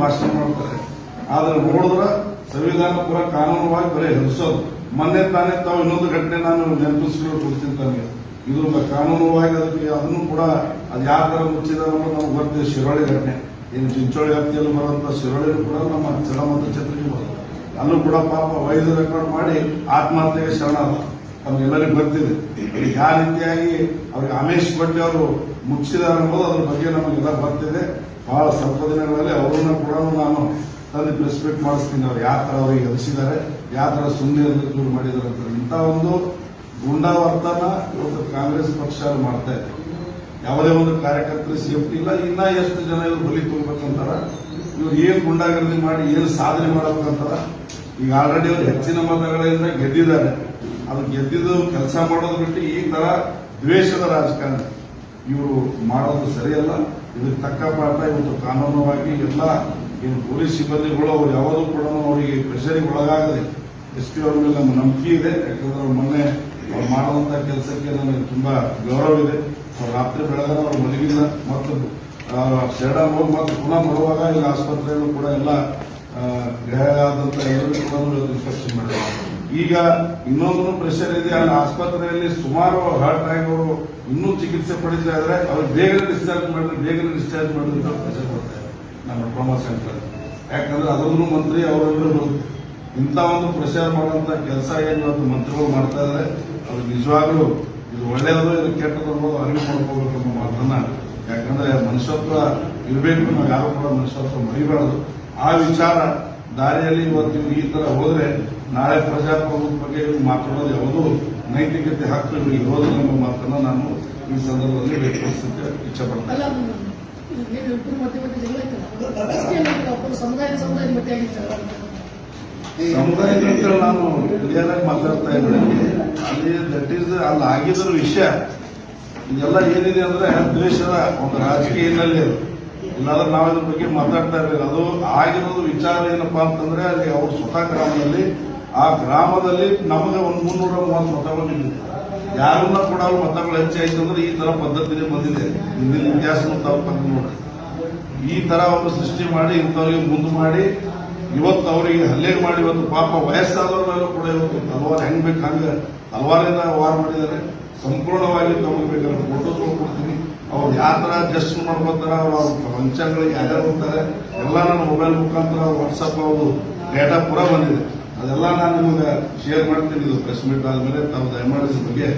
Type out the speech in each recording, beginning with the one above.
ಭಾಷಣ ಮಾಡ್ತಾರೆ. ಆದ್ರೆ ನೋಡಿದ್ರ ಸಂವಿಧಾನ ಪುರ ಕಾನೂನುವಾಗಿ ಬರೀ ಹೆಸರು ಮೊನ್ನೆ ತಾನೇ ತಾವು ಇನ್ನೊಂದು ಘಟನೆ ನಾನು ನೆನಪಿಸ್ಕೊಂಡು ಕೊಡ್ತೀನಿ ತಮಗೆ. ಇದು ಕಾನೂನುವಾಗಿ ಅದಕ್ಕೆ ಅದನ್ನು ಕೂಡ ಅದು ಯಾವ ತರ ಮುಚ್ಚಿದ ನಮ್ಗೆ ಬರ್ತೀವಿ ಶಿರೋಳಿ ಘಟನೆ. ಇನ್ನು ಚಿಂಚೋಳಿ ವ್ಯಾಪ್ತಿಯಲ್ಲಿ ಬರುವಂತ ಶಿರೋಳಿ ಕೂಡ ನಮ್ಮ ಚಲಮಂತ ಚತ್ರಿಗೆ ಬರುತ್ತೆ ಅಲ್ಲೂ ಕೂಡ ಪಾಪ ವೈದ್ಯ ರೆಕಾರ್ಡ್ ಮಾಡಿ ಆತ್ಮಹತ್ಯೆಗೆ ಶರಣ ನಮ್ಗೆಲ್ಲರಿಗೂ ಬರ್ತಿದೆ ಯಾವ ರೀತಿಯಾಗಿ ಅವ್ರಿಗೆ ಅಮೇಶ್ ಭಟ್ಟಿ ಅವರು ಮುಚ್ಚಿದಾರೆ ಅನ್ನೋದು ಅದ್ರ ಬಗ್ಗೆ ನಮಗೆಲ್ಲ ಬರ್ತಿದೆ ಬಹಳ ಸ್ವಲ್ಪ ದಿನಗಳಲ್ಲಿ ಅವರನ್ನ ಕೂಡ ನಾನು ತಂದು ಪ್ರೆಸ್ಪೆಕ್ಟ್ ಮಾಡಿಸ್ತೀನಿ. ಅವ್ರು ಯಾವ ಥರ ಅವ್ರಿಗೆ ಎದುರಿಸಿದ್ದಾರೆ ಯಾವ ಥರ ಸುಮ್ಮನೆ ದೂರು ಮಾಡಿದ್ದಾರೆ ಅಂತ. ಇಂಥ ಒಂದು ಗುಂಡಾವರ್ತನ ಇವತ್ತು ಕಾಂಗ್ರೆಸ್ ಪಕ್ಷ ಮಾಡ್ತಾ ಇದೆ. ಯಾವುದೇ ಒಂದು ಕಾರ್ಯಕರ್ತರು ಸೇಫ್ಟಿ ಇಲ್ಲ. ಇನ್ನ ಎಷ್ಟು ಜನ ಇವ್ರು ಬಲಿ ತುಂಬಬೇಕಂತಾರ? ಇವ್ರು ಏನು ಗುಂಡಾಗರ್ದಿ ಮಾಡಿ, ಏನು ಸಾಧನೆ ಮಾಡ್ಬೇಕಂತಾರ? ಈಗ ಆಲ್ರೆಡಿ ಅವ್ರು ಹೆಚ್ಚಿನ ಮತಗಳಿಂದ ಗೆದ್ದಿದ್ದಾರೆ. ಅದು ಗೆದ್ದಿದ್ದು ಕೆಲಸ ಮಾಡೋದು ಬಿಟ್ಟು ಈ ತರ ದ್ವೇಷದ ರಾಜಕಾರಣ. ಇವರು ಮಾಡೋದು ಸರಿಯಲ್ಲ. ಇದಕ್ಕೆ ತಕ್ಕ ಪಾಠ ಇವತ್ತು ಕಾನೂನುವಾಗಿ ಎಲ್ಲ ಏನು ಪೊಲೀಸ್ ಸಿಬ್ಬಂದಿಗಳು ಅವ್ರು ಯಾವುದೂ ಕೂಡ ಅವರಿಗೆ ಪ್ರೆಷರಿಗೆ ಒಳಗಾಗದೆ ಎಸ್ ಪಿ ಅವ್ರ ಮೇಲೆ ನಮ್ಮ ನಂಬಿಕೆ ಇದೆ. ಯಾಕಂದ್ರೆ ಅವ್ರು ಮೊನ್ನೆ ಅವ್ರು ಮಾಡುವಂತ ಕೆಲಸಕ್ಕೆ ನನಗೆ ತುಂಬಾ ಗೌರವ ಇದೆ ಅವ್ರು ರಾತ್ರಿ ಬೆಳಗ್ಗೆ ಅವ್ರು ಮಲಗಿಲ್ಲ. ಮತ್ತು ಶರಣ ಹೋಗಿ ಮತ್ತು ಪುನಃ ಬರುವಾಗ ಇಲ್ಲಿ ಆಸ್ಪತ್ರೆಗಳು ಕೂಡ ಎಲ್ಲ ಗೃಹ ಆದಂತ ಎಲ್ಲರೂ ಕೂಡ ಇನ್ಸ್ಪೆಕ್ಷನ್ ಮಾಡಿದ್ದಾರೆ. ಈಗ ಇನ್ನೊಂದು ಪ್ರೆಷರ್ ಇದೆ, ಅಲ್ಲಿ ಆಸ್ಪತ್ರೆಯಲ್ಲಿ ಸುಮಾರು ಹಾರ್ಟ್ ಆಗಿರೋರು ಇನ್ನೂ ಚಿಕಿತ್ಸೆ ಪಡಿತಾ ಇದ್ರೆ ಅವ್ರು ಬೇಗನೆ ಡಿಸ್ಚಾರ್ಜ್ ಮಾಡಿದ್ರೆ ಬೇಗನೆ ಡಿಸ್ಚಾರ್ಜ್ ಮಾಡಿದ್ರೆ ಪ್ರೆಷರ್ ಕೊಡ್ತಾರೆ ನಮ್ಮ ಟ್ರಾಮಾ ಸೆಂಟರ್ ಯಾಕಂದ್ರೆ ಅದನ್ನು ಮಂತ್ರಿ ಅವರೆಲ್ಲರೂ ಇಂಥ ಒಂದು ಪ್ರೆಷರ್ ಮಾಡುವಂತ ಕೆಲಸ ಏನು ಅಂತ ಮಂತ್ರಿಗಳು ಮಾಡ್ತಾ ಇದ್ದಾರೆ. ಅದು ನಿಜವಾಗ್ಲೂ ಇದು ಒಳ್ಳೆಯದು, ಇದು ಕೆಟ್ಟದ್ದು ಅನ್ನೋದು ಅರಿವು ಮಾಡ್ಕೋಬೇಕು ಅನ್ನೋ ಮಾತನ್ನ. ಯಾಕಂದ್ರೆ ಮನುಷ್ಯತ್ವ ಇರಬೇಕು ನಾವು ಯಾರು ಕೂಡ ಮನುಷ್ಯತ್ವ ಮರಿಬಾರದು. ಆ ವಿಚಾರ ದಾರಿಯಲ್ಲಿ ಇವತ್ತು ನೀವು ಈ ತರ ಹೋದ್ರೆ ನಾಳೆ ಪ್ರಜಾಪ್ರಭುತ್ವ ಬಗ್ಗೆ ಮಾತಾಡೋದು ಯಾವುದು ನೈತಿಕತೆ ಹಕ್ಕು ಇವ್ರಿಗೆ. ಇರೋದಿಲ್ಲ ಎಂಬ ಮಾತನ್ನ ನಾನು ಈ ಸಂದರ್ಭದಲ್ಲಿ ವ್ಯಕ್ತಪಡಿಸಕ್ಕೆ ಇಚ್ಛೆ ಪಡ್ತೇನೆ ಅಲ್ಲ ಏನು ಇಬ್ಬರು ಮಧ್ಯೆ ಮಧ್ಯೆ ಜಗಳ ಐತಲ್ಲ ಅಷ್ಟೇ ಏನಾಗಿದೆ ಒಬ್ಬರು ಸಮುದಾಯ ಸಮುದಾಯ ಮಧ್ಯೆ ಆಗಿತ್ತು ಜಗಳ ಅಂತ. ಸಮುದಾಯದ ಅಂತ ನಾನು ಕ್ಲಿಯರ್ ಆಗಿ ಮಾತಾಡ್ತಾ ಇದ್ದೇನೆ. ಅಲ್ಲಿ ದಟ್ ಈಸ್ ಅಲ್ಲಿ ಆಗಿದ್ರ ವಿಷಯ. ಇದೆಲ್ಲ ಏನಿದೆ ಅಂದ್ರೆ ದ್ವೇಷದ ಒಂದು ರಾಜಕೀಯ ಹಿನ್ನೆಲೆ ಅದು. ಇಲ್ಲಾಂದ್ರೆ ನಾವು ಇದ್ರ ಬಗ್ಗೆ ಮಾತಾಡ್ತಾ ಇರಲಿಲ್ಲ. ಅದು ಆಗಿರೋದು ವಿಚಾರ ಏನಪ್ಪಾ ಅಂತಂದ್ರೆ ಅಲ್ಲಿ ಅವ್ರ ಸ್ವತಃ ಗ್ರಾಮದಲ್ಲಿ, ಆ ಗ್ರಾಮದಲ್ಲಿ ನಮಗೆ ಒಂದು ಮುನ್ನೂರ ಮೂವತ್ತು ಮತಗಳು ನಿಂತಿದೆ ಯಾರನ್ನ ಕೂಡ ಮತಗಳು ಹೆಚ್ಚಾಯ್ತು ಅಂದ್ರೆ ಈ ತರ ಪದ್ಧತಿನೇ ಬಂದಿದೆ. ಹಿಂದಿನ ಇತಿಹಾಸ ನೋಡಿ ಈ ತರ ಒಂದು ಸೃಷ್ಟಿ ಮಾಡಿ, ಇಂಥವ್ರಿಗೆ ಮುಂದೆ ಮಾಡಿ, ಇವತ್ತು ಅವರಿಗೆ ಹಲ್ಲೆ ಮಾಡಿ, ಇವತ್ತು ಪಾಪ ವಯಸ್ಸಾದವ್ರ ಮೇಲೂ ಕೂಡ ಇವತ್ತು ತಲವಾರು ಹೆಂಗ್ ಬೇಕು ಹಂಗ ತಲವಾರಿಂದ ವಾರ ಮಾಡಿದ್ದಾರೆ. ಸಂಪೂರ್ಣವಾಗಿ ತಮಗೆ ಫೋಟೋ ಕೊಡ್ತೀನಿ. ಅವ್ರು ಯಾವ ಥರ ಜಸ್ಟ್ ಅವ್ರು ಅವ್ರ ಫಂಕ್ಷನ್ಗಳಿಗೆ ಯಾರ್ಯಾರು ಹೋಗ್ತಾರೆ. ಎಲ್ಲ ನನ್ನ ಮೊಬೈಲ್ ಮುಖಾಂತರ ವಾಟ್ಸಪ್ ಅವರು ಡೇಟಾ ಪೂರ ಬಂದಿದೆ. ಅದೆಲ್ಲ ನಾನು ನಿಮಗೆ ಶೇರ್ ಮಾಡ್ತೀನಿ ಇದು ಪ್ರೆಸ್ ಮೀಟ್ ಆದಮೇಲೆ ತಾವು ದಯಮಾಡಿ ಬಗ್ಗೆ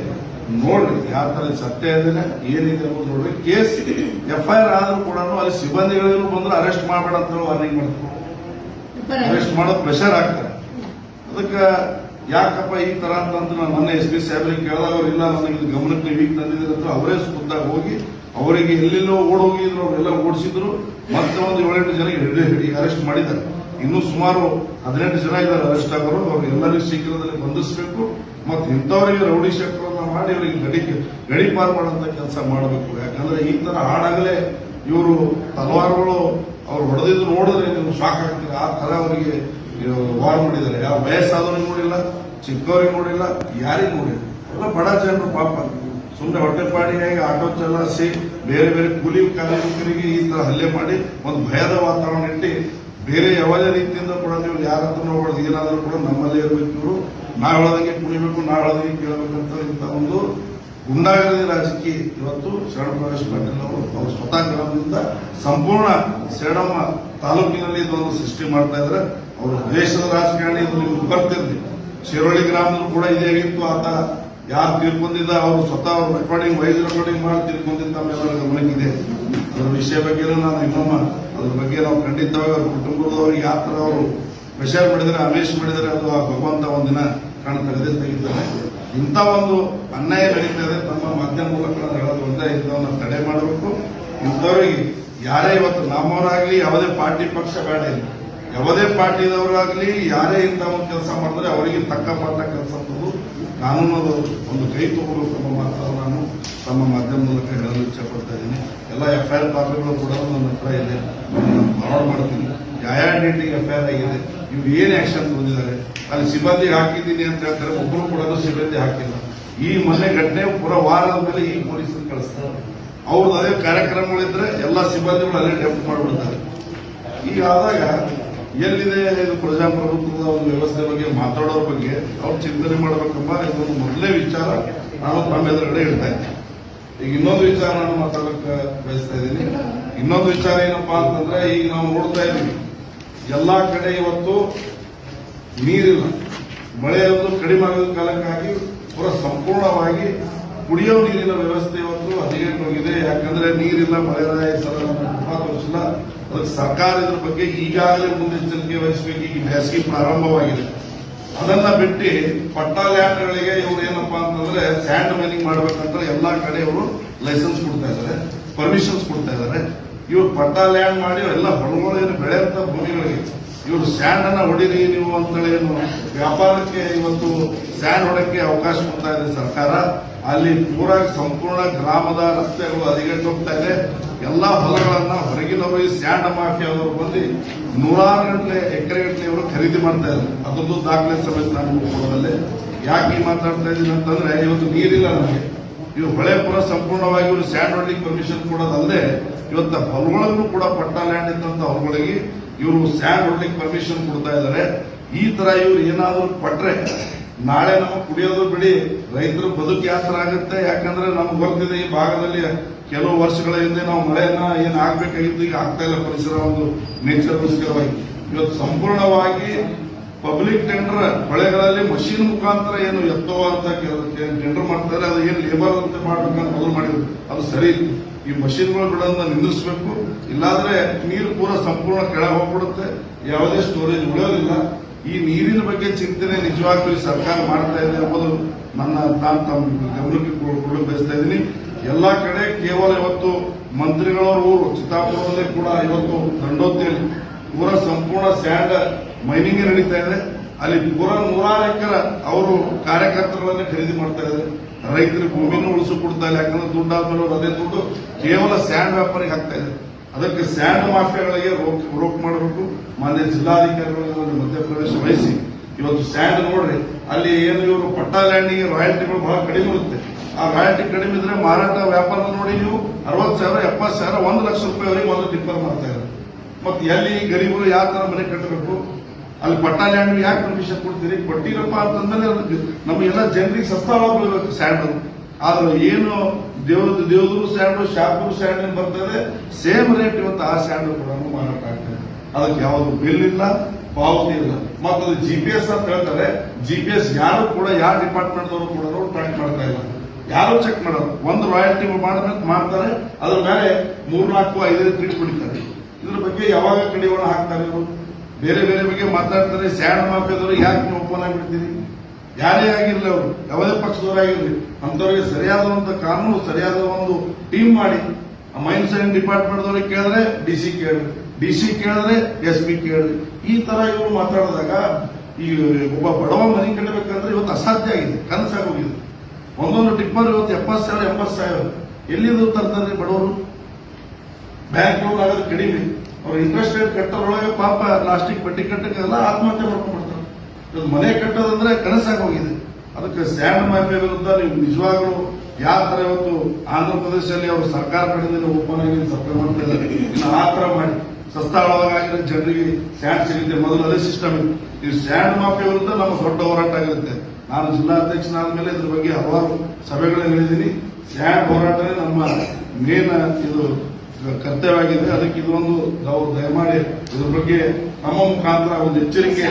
ನೋಡ್ರಿ ಯಾವ ಥರ ಸತ್ಯ ಇದೆ ಏನಿದೆ ಅನ್ನೋದು ನೋಡ್ರಿ. ಕೇಸ್ ಎಫ್ ಐ ಆರ್ ಆದರೂ ಕೂಡ ಅಲ್ಲಿ ಸಿಬ್ಬಂದಿಗಳಿಗೂ ಬಂದ್ರೆ ಅರೆಸ್ಟ್ ಮಾಡಬೇಡ ಅಂತ ಹೇಳಿ ವಾರ್ನಿಂಗ್ ಮಾಡ್ತಾರೆ. ಅರೆಸ್ಟ್ ಮಾಡೋ ಪ್ರೆಷರ್ ಆಗ್ತಾರೆ ಅದಕ್ಕೆ ಯಾಕಪ್ಪ ಈ ತರ ಅಂತಂದ್ರೆ ನಾನು ಮೊನ್ನೆ ಎಸ್ ಪಿ ಸಾಹೇಬ್ರಿಗೆ ಕೇಳಿದಾಗ ಅವ್ರು ಇಲ್ಲ, ನನಗೆ ಗಮನಕ್ಕೆ ನೀವು ಈಗ ಅಂತ ಅವರೇ ಖುದ್ದಾಗಿ ಹೋಗಿ ಅವರಿಗೆ ಎಲ್ಲೆಲ್ಲೋ ಓಡೋಗಿದ್ರು ಅವರೆಲ್ಲ ಓಡಿಸಿದ್ರು. ಮತ್ತೆ ಒಂದು ಏಳೆಂಟು ಜನ ಅರೆಸ್ಟ್ ಮಾಡಿದ್ದಾರೆ. ಇನ್ನು ಸುಮಾರು ಹದಿನೆಂಟು ಜನ ಇದ್ದಾರೆ ಅರೆಸ್ಟ್ ಆಗೋರು. ಅವ್ರು ಎಲ್ಲರಿಗೂ ಶೀಘ್ರದಲ್ಲಿ ಬಂಧಿಸಬೇಕು. ಮತ್ತೆ ಇಂಥವರಿಗೆ ರೌಡಿ ಶಕ್ತರನ್ನ ಮಾಡಿ ಅವರಿಗೆ ಗಡಿ ಗಡಿ ಪಾರ್ ಮಾಡುವಂತ ಕೆಲಸ ಮಾಡಬೇಕು. ಯಾಕಂದ್ರೆ ಈ ತರ ಹಾಡಾಗಲೇ ಇವರು ತಲವಾರುಗಳು ಅವ್ರು ಹೊಡೆದಿದ್ದು ನೋಡಿದ್ರೆ ನೀವು ಶಾಕ್ ಆಗ್ತೀರ ಆ ತರ ಅವರಿಗೆ ವಾರ್ ಮಾಡಿದ್ದಾರೆ. ಯಾವ ವಯಸ್ಸಾದವ್ರಿಗೆ ನೋಡಿಲ್ಲ, ಚಿಕ್ಕವರಿಗೆ ನೋಡಿಲ್ಲ, ಯಾರಿಗೂ ನೋಡಿಲ್ಲ. ಎಲ್ಲ ಬಡ ಜನರು ಪಾಪ. ಸುಮ್ಮನೆ ಹೊಟ್ಟೆಪಾಡಿಗಾಗಿ ಆಟೋ ಚಲಾಯಿಸಿ ಬೇರೆ ಬೇರೆ ಕೂಲಿ ಕಾರ್ಮಿಕರಿಗೆ ಈ ತರ ಹಲ್ಲೆ ಮಾಡಿ ಒಂದು ಭಯದ ವಾತಾವರಣ ಇಟ್ಟು ಬೇರೆ ಯಾವುದೇ ರೀತಿಯಿಂದ ಕೂಡ ನೀವು ಯಾರ ಹತ್ರ ಹೊಡೆದು ಏನಾದರೂ ಕೂಡ ನಮ್ಮಲ್ಲೇ ಇರಬೇಕು ಇವರು. ನಾವು ಹೇಳದಂಗೆ ಕುಣಿಬೇಕು, ನಾವು ಹೇಳದಂಗೆ ಕೇಳಬೇಕಂತ ಇಂಥ ಒಂದು ಗುಂಡಾಗಿ ರಾಜಕೀಯ ಇವತ್ತು ಶರಣ ಪ್ರಕಾಶ್ ಪಾಟೀಲ್ ಅವರು. ಅವರು ಸ್ವತಃ ಗ್ರಾಮದಿಂದ ಸಂಪೂರ್ಣ ಸೇಡಮ್ಮ ತಾಲೂಕಿನಲ್ಲಿ ಇದೊಂದು ಸೃಷ್ಟಿ ಮಾಡ್ತಾ ಇದ್ರೆ ಅವರು ದೇಶದ ರಾಜಕಾರಣಿ ಇದು ಬರ್ತಿರ್ಲಿ. ಶಿರೋಳಿ ಗ್ರಾಮದಲ್ಲೂ ಕೂಡ ಇದೇ ಆಗಿತ್ತು ಆತ ಯಾರು ತಿಳ್ಕೊಂಡಿಲ್ಲ ಅವರು ಸ್ವತಃ ರೆಕಾರ್ಡಿಂಗ್ ವೈಸ್ ರೆಕಾರ್ಡಿಂಗ್ ಮಾಡಿ ತೀರ್ಕೊಂಡಿದ್ದ ನಮ್ಮೆಲ್ಲರ ಗಮನಕ್ಕಿದೆ. ಅದರ ವಿಷಯ ಬಗ್ಗೆ ನಾನು ಇನ್ನೊಮ್ಮ ಅದ್ರ ಬಗ್ಗೆ ನಾವು ಖಂಡಿತವಾಗಿ ಅವ್ರ ಕುಟುಂಬದವರು ಯಾವ ಥರ ಅವರು ಪ್ರೆಷರ್ ಮಾಡಿದರೆ ಅಮೇಶ್ ಮಾಡಿದರೆ ಅದು ಆ ಭಗವಂತ ಒಂದಿನ ದಿನ ತೆಗೆದೇ ಇಂಥ ಒಂದು ಅನ್ಯಾಯ ನಡೀತಾ ಇದೆ ತಮ್ಮ ಮಾಧ್ಯಮ ಮೂಲಕ ನಾನು ಹೇಳೋದು ಒಂದೇ, ಇಂಥವನ್ನ ತಡೆ ಮಾಡಬೇಕು. ಇಂಥವ್ರಿಗೆ ಯಾರೇ ಇವತ್ತು ನಮ್ಮವರಾಗಲಿ ಯಾವುದೇ ಪಾರ್ಟಿ ಪಕ್ಷ ಬೇಡ ಇಲ್ಲ. ಯಾವುದೇ ಪಾರ್ಟಿದವರಾಗಲಿ, ಯಾರೇ ಇಂಥ ಒಂದು ಕೆಲಸ ಮಾಡಿದ್ರೆ ಅವರಿಗೆ ತಕ್ಕ ಪಾಠ ಕೆಲಸ ಅಂತದ್ದು ಕಾನೂನು ಒಂದು ಕೈ ತಗೋಬೇಕು ಅನ್ನೋ ಮಾತನ್ನು ನಾನು ತಮ್ಮ ಮಾಧ್ಯಮ ಮೂಲಕ ಹೇಳಲು ಇಚ್ಛಪಡ್ತಾ ಇದ್ದೀನಿ. ಎಲ್ಲ ಎಫ್ ಐ ಆರ್ ಕೂಡ ನನ್ನ ಹತ್ರ ಇದೆ. ಫಾರ್ವರ್ಡ್ ಮಾಡ್ತೀನಿ. ಯಾವ ಡೇಟಿಗೆ ಎಫ್ ಐ ಆರ್ ಆಗಿದೆ. ಇವ್ರು ಏನು ಆಕ್ಷನ್ ತಗೊಂಡಿದ್ದಾರೆ? ಅಲ್ಲಿ ಸಿಬ್ಬಂದಿ ಹಾಕಿದ್ದೀನಿ ಅಂತ ಹೇಳ್ತಾರೆ. ಒಬ್ಬರು ಕೂಡ ಸಿಬ್ಬಂದಿ ಹಾಕಿಲ್ಲ. ಈ ಮೊನ್ನೆ ಘಟನೆ ಪೂರ ವಾರದ ಮೇಲೆ ಈ ಪೊಲೀಸರು ಕಳಿಸ್ತಾರೆ. ಅವ್ರದ್ದು ಅದೇ ಕಾರ್ಯಕ್ರಮಗಳಿದ್ರೆ ಎಲ್ಲ ಸಿಬ್ಬಂದಿಗಳು ಅಲ್ಲೇ ಡೆಪ್ಟ್ ಮಾಡಿಬಿಡ್ತಾರೆ. ಈಗ ಆದಾಗ ಎಲ್ಲಿದೆ? ಇದು ಪ್ರಜಾಪ್ರಭುತ್ವದ ಒಂದು ವ್ಯವಸ್ಥೆ ಬಗ್ಗೆ ಮಾತಾಡೋರ ಬಗ್ಗೆ ಅವ್ರು ಚಿಂತನೆ ಮಾಡ್ಬೇಕಂಬ ಇದೊಂದು ಮೊದಲೇ ವಿಚಾರ. ನಾನು ನಮ್ಮ ಎದುರುಗಡೆ ಇಡ್ತಾ ಇದ್ದೀನಿ ಈಗ ಇನ್ನೊಂದು ವಿಚಾರ ನಾನು ಮಾತಾಡಕ್ಕೆ ಬಯಸ್ತಾ ಇದ್ದೀನಿ. ಇನ್ನೊಂದು ವಿಚಾರ ಏನಪ್ಪಾ ಅಂತಂದ್ರೆ, ಈಗ ನಾವು ನೋಡ್ತಾ ಇದ್ದೀವಿ, ಎಲ್ಲಾ ಕಡೆ ಇವತ್ತು ನೀರಿಲ್ಲ. ಮಳೆ ಒಂದು ಕಡಿಮೆ ಆಗೋದ ಕಾಲಕ್ಕಾಗಿ ಪೂರ ಸಂಪೂರ್ಣವಾಗಿ ಕುಡಿಯೋ ನೀರಿನ ವ್ಯವಸ್ಥೆ ಇವತ್ತು ಹದಿಗೆಟ್ಟೋಗಿದೆ ಯಾಕಂದ್ರೆ ನೀರಿಲ್ಲ ಮಳೆ ತುಂಬಾ ತೋರಿಸಿಲ್ಲ ಅದಕ್ಕೆ ಸರ್ಕಾರ ಇದ್ರ ಬಗ್ಗೆ ಈಗಾಗಲೇ ಮುನ್ನೆಚ್ಚರಿಕೆ ವಹಿಸಬೇಕು. ಈಗ ಬ್ಯಾಸಗಿ ಪ್ರಾರಂಭವಾಗಿದೆ. ಅದನ್ನ ಬಿಟ್ಟು ಪಟ್ಟಾಲ್ಯಾಂಡ್ಗಳಿಗೆ ಇವ್ರು ಏನಪ್ಪಾ ಅಂತಂದ್ರೆ ಸ್ಯಾಂಡ್ ಮೈನಿಂಗ್ ಮಾಡ್ಬೇಕಂತ ಎಲ್ಲಾ ಕಡೆ ಇವರು ಲೈಸೆನ್ಸ್ ಕೊಡ್ತಾ ಇದ್ದಾರೆ. ಪರ್ಮಿಷನ್ಸ್ ಕೊಡ್ತಾ ಇದ್ದಾರೆ. ಇವ್ರು ಪಟ್ಟಾಲ್ಯಾಂಡ್ ಮಾಡಿ ಎಲ್ಲ ಹೊಲಗಳು ಏನು ಬೆಳೆಯಂತ ಭೂಮಿಗಳಿಗೆ ಇವರು ಸ್ಯಾಂಡ್ ಅನ್ನ ಹೊಡಿರಿ ನೀವು ಅಂತೇಳಿ ಏನು ವ್ಯಾಪಾರಕ್ಕೆ ಇವತ್ತು ಸ್ಯಾಂಡ್ ಹೊಡಕ್ಕೆ ಅವಕಾಶ ಕೊಡ್ತಾ ಇದೆ ಸರ್ಕಾರ. ಅಲ್ಲಿ ಪೂರ ಸಂಪೂರ್ಣ ಗ್ರಾಮದ ರಸ್ತೆಗಳು ಹದಗೆಟ್ಟು ಹೋಗ್ತಾ ಇದೆ. ಎಲ್ಲಾ ಹೊಲಗಳನ್ನ ಹೊರಗಿನವರು ಈ ಸ್ಯಾಂಡ್ ಮಾಫಿಯಾದವರು ಬಂದು ನೂರಾರು ಗಂಟೆ ಎಕರೆ ಗಂಟೆ ಇವರು ಖರೀದಿ ಮಾಡ್ತಾ ಇದ್ದಾರೆ. ಅದೊಂದು ದಾಖಲೆ ಸಮೇತ ನಾನು ಕೊಡೋದಲ್ಲೇ. ಯಾಕೆ ಮಾತಾಡ್ತಾ ಇದ್ದೀನಿ ಅಂತಂದ್ರೆ ಇವತ್ತು ನೀರಿಲ್ಲ ನಮಗೆ. ಇವು ಹೊಳೆ ಪುರ ಸಂಪೂರ್ಣವಾಗಿ ಇವರು ಸ್ಯಾಂಡ್ ಹೊಡಲಿಕ್ಕೆ ಪರ್ಮಿಷನ್ ಕೊಡೋದಲ್ಲದೆ ಇವತ್ತು ಹೊಲಗಳಿಗೂ ಕೂಡ ಪಟ್ಟ ಲ್ಯಾಂಡ್ ಇದ್ದಂತ ಹೊಲಗಳಿಗೆ ಇವರು ಸ್ಯಾಂಡ್ ಹೊಡ್ಲಿಕ್ಕೆ ಪರ್ಮಿಷನ್ ಕೊಡ್ತಾ ಇದ್ದಾರೆ. ಈ ತರ ಇವ್ರು ಏನಾದರೂ ಪಟ್ರೆ ನಾಳೆ ನಮಗೆ ಕುಡಿಯೋದು ಬಿಡಿ, ರೈತರು ಬದುಕು ಯಾವ ತರ ಆಗುತ್ತೆ. ಯಾಕಂದ್ರೆ ನಮ್ಗೆ ಗೊತ್ತಿದೆ ಈ ಭಾಗದಲ್ಲಿ ಕೆಲವು ವರ್ಷಗಳ ಹಿಂದೆ ನಾವು ಮಳೆಯನ್ನ ಏನ್ ಆಗ್ಬೇಕಾಗಿತ್ತು, ಈಗ ಆಗ್ತಾ ಇಲ್ಲ ಪರಿಸರ ಒಂದು ನೇಚರ್ ನೇಚರ್ಗೋಸ್ಕರವಾಗಿ ಇವತ್ತು ಸಂಪೂರ್ಣವಾಗಿ ಪಬ್ಲಿಕ್ ಟೆಂಡರ್ ಹೊಳೆಗಳಲ್ಲಿ ಮಷೀನ್ ಮುಖಾಂತರ ಏನು ಎತ್ತೋ ಅಂತ ಟೆಂಡರ್ ಮಾಡ್ತಾರೆ. ಅದು ಏನು ಲೇಬರ್ ಅಂತ ಮಾಡ್ಬೇಕಂತ ಮೊದಲು ಮಾಡಿದ್ರು. ಅದು ಸರಿ. ಈ ಮಷೀನ್ಗಳು ಬಿಡೋದನ್ನ ನಿಂದಿಸಬೇಕು ಇಲ್ಲಾಂದ್ರೆ ನೀರು ಪೂರ ಸಂಪೂರ್ಣ ಕೆಳಗೆ ಹೋಗ್ಬಿಡುತ್ತೆ. ಯಾವುದೇ ಸ್ಟೋರೇಜ್ ಉಳಿಯೋದಿಲ್ಲ. ಈ ನೀರಿನ ಬಗ್ಗೆ ಚಿಂತನೆ ನಿಜವಾಗ್ಲೂ ಸರ್ಕಾರ ಮಾಡ್ತಾ ಇದೆ ಎಂಬುದು ನನ್ನ ತಾನು ತಮ್ಮ ಗಮನಕ್ಕೆ ಕೊಡಲು ಬಯಸ್ತಾ ಇದ್ದೀನಿ. ಎಲ್ಲಾ ಕಡೆ ಕೇವಲ ಇವತ್ತು ಮಂತ್ರಿಗಳವರು, ಚಿತ್ತಾಪುರದಲ್ಲಿ ಕೂಡ ಇವತ್ತು ದಂಡೋತಿಯಲ್ಲಿ ಪೂರ ಸಂಪೂರ್ಣ ಸ್ಯಾಂಡ್ ಮೈನಿಂಗ್ ನಡೀತಾ ಇದೆ. ಅಲ್ಲಿ ಪೂರ ನೂರಾರು ಎಕರೆ ಅವರು ಕಾರ್ಯಕರ್ತರನ್ನ ಖರೀದಿ ಮಾಡ್ತಾ ಇದ್ದಾರೆ. ರೈತರ ಭೂಮಿನೂ ಉಳಿಸು ಕೊಡ್ತಾ ಇಲ್ಲ ಯಾಕಂದ್ರೆ ದುಡ್ಡು ಆದ್ಮೇಲೆ ಅವ್ರು ಅದೇ ದುಡ್ಡು ಕೇವಲ ಸ್ಯಾಂಡ್ ವ್ಯಾಪಾರಿಗೆ ಹಾಕ್ತಾ ಇದೆ ಅದಕ್ಕೆ ಸ್ಯಾಂಡ್ ಮಾಫಿಯಾಗಳಿಗೆ ರೋಕ್ ಮಾಡಬೇಕು. ಮಾನ್ಯ ಜಿಲ್ಲಾಧಿಕಾರಿಗಳು ಮಧ್ಯಪ್ರವೇಶ ವಹಿಸಿ. ಇವತ್ತು ಸ್ಯಾಂಡ್ ನೋಡ್ರಿ, ಅಲ್ಲಿ ಏನು ಇವರು ಪಟ್ಟಾ ಲ್ಯಾಂಡಿಗೆ ರಾಯಲ್ಟಿಗಳು ಬಹಳ ಕಡಿಮೆ ಇರುತ್ತೆ ಆ ರಾಯಲ್ಟಿ ಕಡಿಮೆ ಇದ್ರೆ ಮಾರಾಟ ವ್ಯಾಪಾರ ನೋಡಿ ನೀವು ಅರವತ್ತು ಸಾವಿರ, ಎಪ್ಪತ್ತು ಸಾವಿರ, ಒಂದು ಲಕ್ಷ ರೂಪಾಯಿವರೆಗೆ ಒಂದು ಟಿಪ್ಪರ್ ಮಾಡ್ತಾ ಇದ್ದಾರೆ. ಮತ್ತೆ ಎಲ್ಲಿ ಗರೀಬರು ಯಾವ ಥರ ಮನೆ ಕಟ್ಟಬೇಕು? ಅಲ್ಲಿ ಪಟ್ಟ ಲ್ಯಾಂಡ್ ಯಾಕೆ ಪರ್ಮಿಷನ್ ಕೊಡ್ತೀರಿ? ಕೊಟ್ಟಿರಪ್ಪ ಅಂತಂದ್ರೆ ನಮಗೆಲ್ಲ ಜನರಿಗೆ ಸಸ್ತಾವಾಗಿ ಬೀಳ್ಬೇಕು ಸ್ಯಾಂಡ್. ಆದ್ರೆ ಏನು ದೇವ್ ದೇವದೂರು ಸ್ಯಾಂಡು, ಶಾಪೂರ್ ಸ್ಯಾಂಡ್ ಏನ್ ಬರ್ತದೆ ಸೇಮ್ ರೇಟ್ ಇವತ್ತು ಆ ಸ್ಯಾಂಡ್ ಕೂಡ ಮಾರಾಟ ಆಗ್ತದೆ ಅದಕ್ಕೆ ಯಾವುದು ಬಿಲ್ ಇಲ್ಲ, ಪಾವತಿ ಇಲ್ಲ. ಮತ್ತು ಅದು ಜಿ ಪಿ ಎಸ್ ಅಂತ ಹೇಳ್ತಾರೆ ಜಿ ಪಿ ಎಸ್ ಯಾರು ಕೂಡ ಯಾವ ಡಿಪಾರ್ಟ್ಮೆಂಟ್ ಅವರು ಕೂಡ ಟ್ರ್ಯಾಕ್ ಮಾಡ್ತಾ ಇಲ್ಲ. ಯಾರು ಚೆಕ್ ಮಾಡೋದು ಒಂದು ರಾಯಲ್ಟಿ ಮಾಡಬೇಕು ಮಾಡ್ತಾರೆ, ಅದ್ರ ಮೇಲೆ ಮೂರ್ನಾಲ್ಕು ಐದೈದು ಟ್ರೀಟ್ ಹೊಡಿತಾರೆ ಇದ್ರ ಬಗ್ಗೆ ಯಾವಾಗ ಕಡಿವಾಣ ಹಾಕ್ತಾರೆ ಇವರು? ಬೇರೆ ಬೇರೆ ಬಗ್ಗೆ ಮಾತಾಡ್ತಾರೆ, ಸ್ಯಾಂಡ್ ಮಾಫಿಯಾದವರು ಯಾಕೆ ನೀವು ಓಪನ್ ಆಗಿಬಿಡ್ತೀರಿ ಯಾರೇ ಆಗಿರಲಿ ಅವರು, ಯಾವುದೇ ಪಕ್ಷದವರಾಗಿರಲಿ ಅಂಥವ್ರಿಗೆ ಸರಿಯಾದ ಒಂದು ಕಾನೂನು, ಸರಿಯಾದ ಒಂದು ಟೀಮ್ ಮಾಡಿ ಮೈನ್ ಸೈನ್ ಡಿಪಾರ್ಟ್ಮೆಂಟ್ ದವ್ರಿಗೆ ಕೇಳಿದ್ರೆ ಡಿ ಸಿ ಕೇಳಿ ಡಿ ಸಿ ಕೇಳಿದ್ರೆ ಎಸ್ ಪಿ ಕೇಳಿ ಈ ತರ ಇವರು ಮಾತಾಡಿದಾಗ ಈ ಒಬ್ಬ ಬಡವ ಮನೆ ಕಟ್ಟಬೇಕಂದ್ರೆ ಇವತ್ತು ಅಸಾಧ್ಯ ಆಗಿದೆ, ಕನಸಾಗೋಗಿದೆ. ಒಂದೊಂದು ಟಿಪ್ಪರ್ ಇವತ್ತು ಎಪ್ಪತ್ತು ಸಾವಿರ, ಎಂಬತ್ತು ಸಾವಿರ. ಎಲ್ಲಿಂದ ತರ್ತಾರೆ ಬಡವರು? ಬ್ಯಾಂಕ್ ಲೋನ್ ಆಗೋದು ಕಡಿಮೆ. ಅವ್ರು ಇಂಟ್ರೆಸ್ಟ್ ರೇಟ್ ಕಟ್ಟೋದ್ರೊಳಗೆ ಪಾಪ ಲಾಸ್ಟಿಗೆ ಬಟ್ಟೆ ಕಟ್ಟಕ್ಕೆಲ್ಲ ಆತ್ಮಹತ್ಯೆ ಮಾಡ್ಕೊಂಡ್ಬಿಡ್ತಾರೆ ಇವತ್ತು ಮನೆ ಕಟ್ಟೋದಂದ್ರೆ ಕನಸಾಗಿ ಹೋಗಿದೆ. ಅದಕ್ಕೆ ಸ್ಯಾಂಡ್ ಮಾಫಿಯಾ ವಿರುದ್ಧ ನೀವು ನಿಜವಾಗ್ಲೂ ಯಾವ ತರ ಇವತ್ತು ಆಂಧ್ರ ಪ್ರದೇಶದಲ್ಲಿ ಅವರು ಸರ್ಕಾರ ಕಡೆಯಿಂದ ಓಪನ್ ಆಗಿ ಸಪ್ಲೈ ಮಾಡ್ತಾ ಆ ತರ ಮಾಡಿ. ಸಸ್ತಾಳವಾಗಿರೋ ಜನರಿಗೆ ಸ್ಯಾಂಡ್ ಸಿಗುತ್ತೆ. ಮೊದಲು ಅದೇ ಸಿಸ್ಟಮ್ ಈ ಸ್ಯಾಂಡ್ ಮಾಫಿಯಾ ವಿರುದ್ಧ ನಮ್ಮ ದೊಡ್ಡ ಹೋರಾಟ ಆಗಿರುತ್ತೆ ನಾನು ಜಿಲ್ಲಾಧ್ಯಕ್ಷನಾದ ಮೇಲೆ ಇದ್ರ ಬಗ್ಗೆ ಹಲವಾರು ಸಭೆಗಳು ಹೇಳಿದ್ದೀನಿ. ಸ್ಯಾಂಡ್ ಹೋರಾಟನೇ ನಮ್ಮ ಮೇನ್ ಇದು ಕರ್ತವ್ಯ ಆಗಿದೆ ಅದಕ್ಕೆ ಇದೊಂದು ನಾವು ದಯಮಾಡಿ ಇದ್ರ ಬಗ್ಗೆ ನಮ್ಮ ಮುಖಾಂತರ ಒಂದು ಎಚ್ಚರಿಕೆ